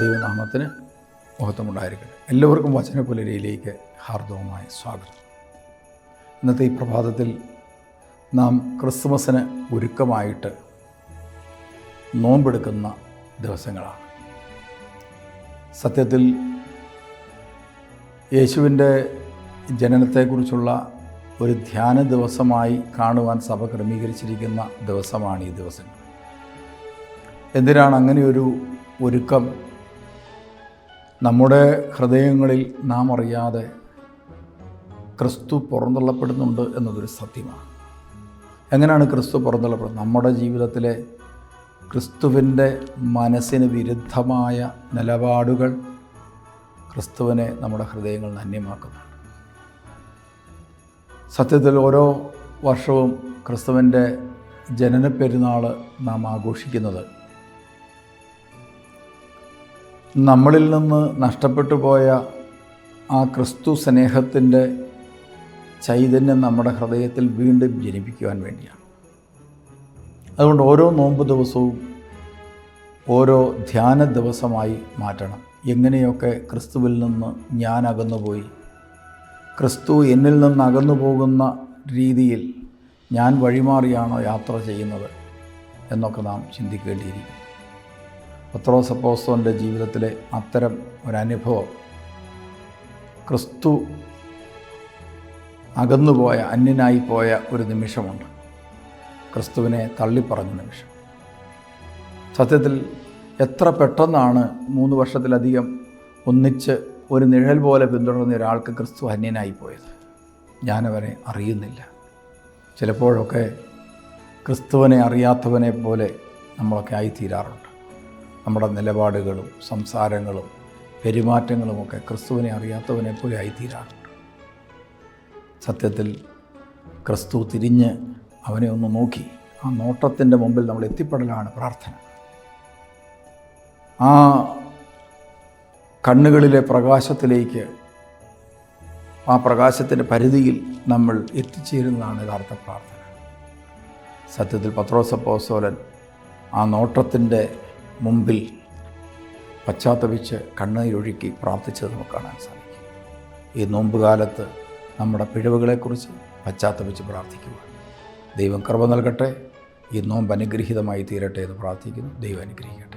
ദൈവനാമത്തിന് മഹത്വമുണ്ടായിരിക്കട്ടെ. എല്ലാവർക്കും വചനപുലരിയിലേക്ക് ഹാർദവമായ സ്വാഗതം. ഇന്നത്തെ ഈ പ്രഭാതത്തിൽ നാം ക്രിസ്മസിന് ഒരുക്കമായിട്ട് നോമ്പെടുക്കുന്ന ദിവസങ്ങളാണ്. സത്യത്തിൽ യേശുവിന്റെ ജനനത്തെക്കുറിച്ചുള്ള ഒരു ധ്യാന ദിവസമായി കാണുവാൻ സഭ ക്രമീകരിച്ചിരിക്കുന്ന ദിവസമാണ് ഈ ദിവസങ്ങൾ. എന്തിനാണ് അങ്ങനെയൊരു ഒരുക്കം നമ്മുടെ ഹൃദയങ്ങളിൽ നാം അറിയാതെ ക്രിസ്തു പുറന്തള്ളപ്പെടുന്നുണ്ട് എന്നതൊരു സത്യമാണ്. എങ്ങനെയാണ് ക്രിസ്തു പുറന്തള്ളപ്പെടുന്നത്? നമ്മുടെ ജീവിതത്തിലെ ക്രിസ്തുവിന്റെ മനസ്സിന് വിരുദ്ധമായ നിലപാടുകൾ ക്രിസ്തുവിനെ നമ്മുടെ ഹൃദയങ്ങൾ നന്യമാക്കുന്നുണ്ട്. സത്യത്തിൽ ഓരോ വർഷവും ക്രിസ്തുവിന്റെ ജനന പെരുന്നാൾ നാം ആഘോഷിക്കുന്നത് നമ്മളിൽ നിന്ന് നഷ്ടപ്പെട്ടു പോയ ആ ക്രിസ്തു സ്നേഹത്തിന്റെ ചൈതന്യം നമ്മുടെ ഹൃദയത്തിൽ വീണ്ടും ജനിപ്പിക്കുവാൻ വേണ്ടിയാണ്. അതുകൊണ്ട് ഓരോ നോമ്പ് ദിവസവും ഓരോ ധ്യാന ദിവസമായി മാറ്റണം. എങ്ങനെയൊക്കെ ക്രിസ്തുവിൽ നിന്ന് ഞാൻ അകന്നുപോയി ക്രിസ്തു എന്നിൽ നിന്ന് അകന്നു പോകുന്ന രീതിയിൽ ഞാൻ വഴിമാറിയാണോ യാത്ര ചെയ്യുന്നത് എന്നൊക്കെ നാം ചിന്തിക്കേണ്ടിയിരിക്കും പത്രോസ് അപ്പോസ്തോന്റെ ജീവിതത്തിലെ അത്തരം ഒരനുഭവം. ക്രിസ്തു അകന്നുപോയ അന്യനായി പോയ ഒരു നിമിഷമുണ്ട്. ക്രിസ്തുവിനെ തള്ളിപ്പറഞ്ഞ നിമിഷം. സത്യത്തിൽ എത്ര പെട്ടെന്നാണ് മൂന്ന് വർഷത്തിലധികം ഒന്നിച്ച് ഒരു നിഴൽ പോലെ പിന്തുടർന്ന ഒരാൾക്ക് ക്രിസ്തു അന്യനായി പോയത് ഞാനവനെ അറിയുന്നില്ല. ചിലപ്പോഴൊക്കെ ക്രിസ്തുവിനെ അറിയാത്തവനെ പോലെ നമ്മളൊക്കെ ആയിത്തീരാറുണ്ട്. നമ്മുടെ നിലപാടുകളും സംസാരങ്ങളും പെരുമാറ്റങ്ങളുമൊക്കെ ക്രിസ്തുവിനെ അറിയാത്തവനെ പോലെ ആയിത്തീരാറുണ്ട്. സത്യത്തിൽ ക്രിസ്തു തിരിഞ്ഞ് അവനെ ഒന്ന് നോക്കി. ആ നോട്ടത്തിന്റെ മുമ്പിൽ നമ്മൾ എത്തിപ്പെടലാണ് പ്രാർത്ഥന. ആ കണ്ണുകളിലെ പ്രകാശത്തിലേക്ക് ആ പ്രകാശത്തിന്റെ പരിധിയിൽ നമ്മൾ എത്തിച്ചേരുന്നതാണ് യഥാർത്ഥ പ്രാർത്ഥന. സത്യത്തിൽ പത്രോസപ്പോസോലൻ ആ നോട്ടത്തിന്റെ മുമ്പിൽ പശ്ചാത്തപിച്ച് കണ്ണീരൊഴുക്കി പ്രാർത്ഥിച്ചത് നമുക്ക് കാണാൻ സാധിക്കും. ഈ നോമ്പുകാലത്ത് നമ്മുടെ പിഴവുകളെക്കുറിച്ച് പശ്ചാത്തപിച്ച് പ്രാർത്ഥിക്കുക ദൈവം കൃപ നൽകട്ടെ. ഈ നോമ്പ് അനുഗ്രഹീതമായി തീരട്ടെ എന്ന് പ്രാർത്ഥിക്കുന്നു. ദൈവം അനുഗ്രഹിക്കട്ടെ.